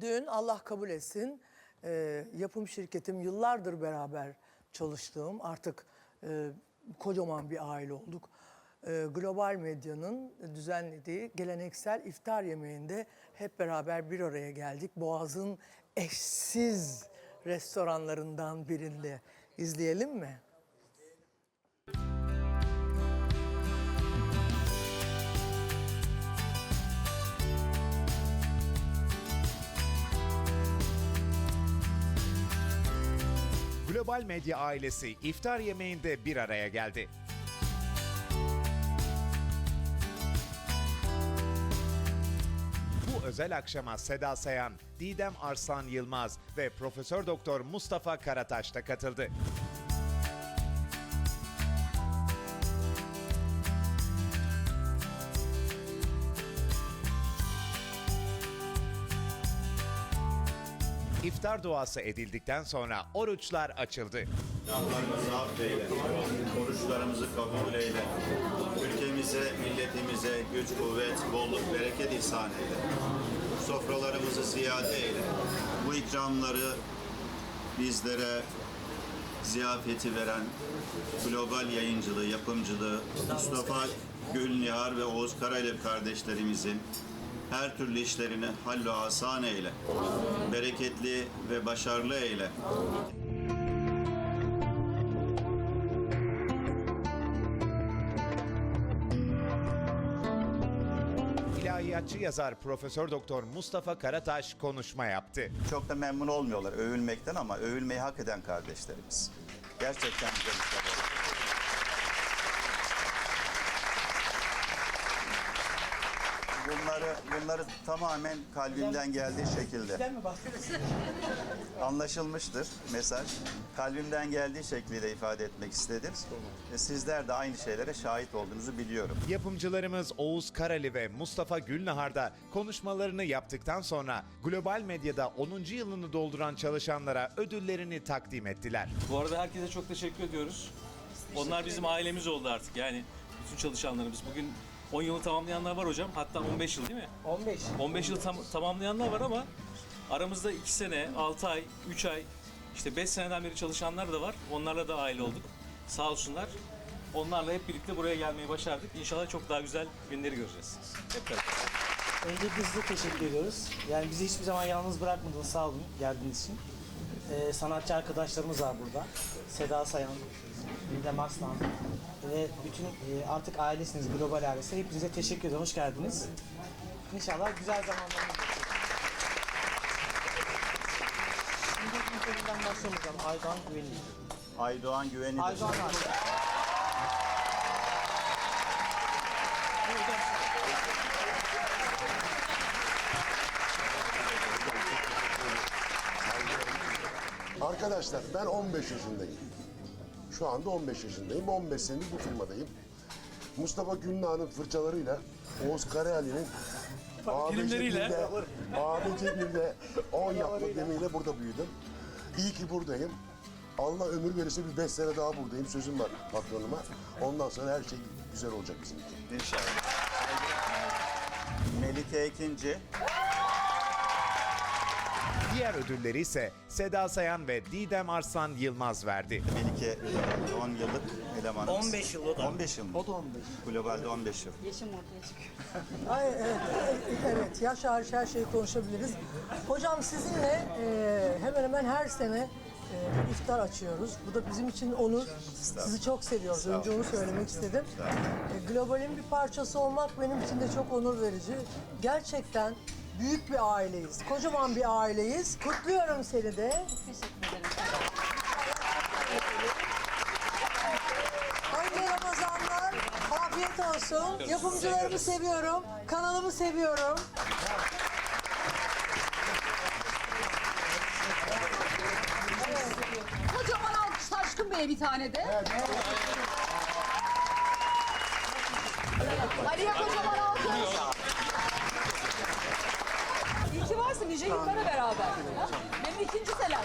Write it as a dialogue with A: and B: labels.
A: Dün Allah kabul etsin e, yapım şirketim yıllardır beraber çalıştığım artık e, kocaman bir aile olduk. E, global medyanın düzenlediği geleneksel iftar yemeğinde hep beraber bir araya geldik. Boğaz'ın eşsiz restoranlarından birinde izleyelim mi?
B: Global Medya ailesi iftar yemeğinde bir araya geldi. Bu özel akşama Seda Sayan, Didem Arslan Yılmaz ve Profesör Doktor Mustafa Karataş da katıldı. İftar duası edildikten sonra oruçlar açıldı.
C: Günahlarımızı affeyle, oruçlarımızı kabul eyle. Ülkemize, milletimize güç, kuvvet, bolluk, bereket ihsan eyle. Sofralarımızı ziyade eyle. Bu ikramları bizlere ziyafeti veren global yayıncılığı, yapımcılığı Mustafa Gülnihar ve Oğuz Karaylev kardeşlerimizin her türlü işlerini hallü asan eyle. Bereketli ve başarılı eyle.
B: İlahiyatçı yazar Profesör Doktor Mustafa Karataş konuşma yaptı.
C: Çok da memnun olmuyorlar övülmekten ama övülmeyi hak eden kardeşlerimiz. Gerçekten güzel işler oldu. Bunları, bunları tamamen kalbimden geldiği şekilde anlaşılmıştır mesaj. Kalbimden geldiği şekliyle ifade etmek istedim. E, Sizler de aynı şeylere şahit olduğunuzu biliyorum.
B: Yapımcılarımız Oğuz Karali ve Mustafa Gülnahar da konuşmalarını yaptıktan sonra global medyada 10. yılını dolduran çalışanlara ödüllerini takdim ettiler.
D: Bu arada herkese çok teşekkür ediyoruz. Onlar bizim ailemiz oldu artık yani bütün çalışanlarımız. Bugün 10 yılı tamamlayanlar var hocam. Hatta 15 yıl değil mi?
E: 15.
D: 15 yıl tam- tamamlayanlar var ama aramızda 2 sene, 6 ay, 3 ay, işte 5 seneden beri çalışanlar da var. Onlarla da aile olduk. Sağ olsunlar. Onlarla hep birlikte buraya gelmeyi başardık. İnşallah çok daha güzel günleri göreceğiz. Hep beraber.
E: Öncelikle size teşekkür ediyoruz. Yani bizi hiçbir zaman yalnız bırakmadınız. Sağ olun geldiğiniz için. Ee, sanatçı arkadaşlarımız var burada. Seda Sayan, Didem Arslan ve bütün e, artık ailesiniz, global ailesi. Hepinize teşekkür ederim. Hoş geldiniz. İnşallah güzel zamanlarınız geçecek. Şimdi ilk başlamayacağım. Aydan Güvenilir.
C: Aydoğan Güvenilir.
E: Aydan var.
F: Arkadaşlar ben 15 yaşındayım. Şu anda 15 yaşındayım. 15 senedir bu firmadayım. Mustafa Gülnağ'ın fırçalarıyla Oğuz Karayali'nin abi cebinde, abi cebinde 10 yapma gemiyle burada büyüdüm. İyi ki buradayım. Allah ömür verirse bir 5 sene daha buradayım. Sözüm var patronuma. Ondan sonra her şey güzel olacak bizim için.
C: İnşallah. Melike Ekinci.
B: Diğer ödülleri ise Seda Sayan ve Didem Arslan Yılmaz verdi.
C: Melike 10 yıllık elemanımız.
E: 15 yıl o da.
C: 15 yıl mı?
E: O da 15.
C: Globalde 15 yıl.
G: Yaşım ortaya çıkıyor.
A: Ay, evet, evet, yaş hariç her şeyi konuşabiliriz. Hocam sizinle e, hemen hemen her sene e, iftar açıyoruz. Bu da bizim için onur. Sizi çok seviyoruz. Önce onu söylemek istedim. E, globalin bir parçası olmak benim için de çok onur verici. Gerçekten büyük bir aileyiz. Kocaman bir aileyiz. Kutluyorum seni de.
G: Teşekkür ederim.
A: Hayırlı Ramazanlar. Afiyet olsun. Yapımcılarımı seviyorum. Kanalımı seviyorum.
G: Kocaman alkış Taşkın Bey'e bir tane de. Ali'ye kocaman alkış. nice yıllara beraber. Benim ikinci selam.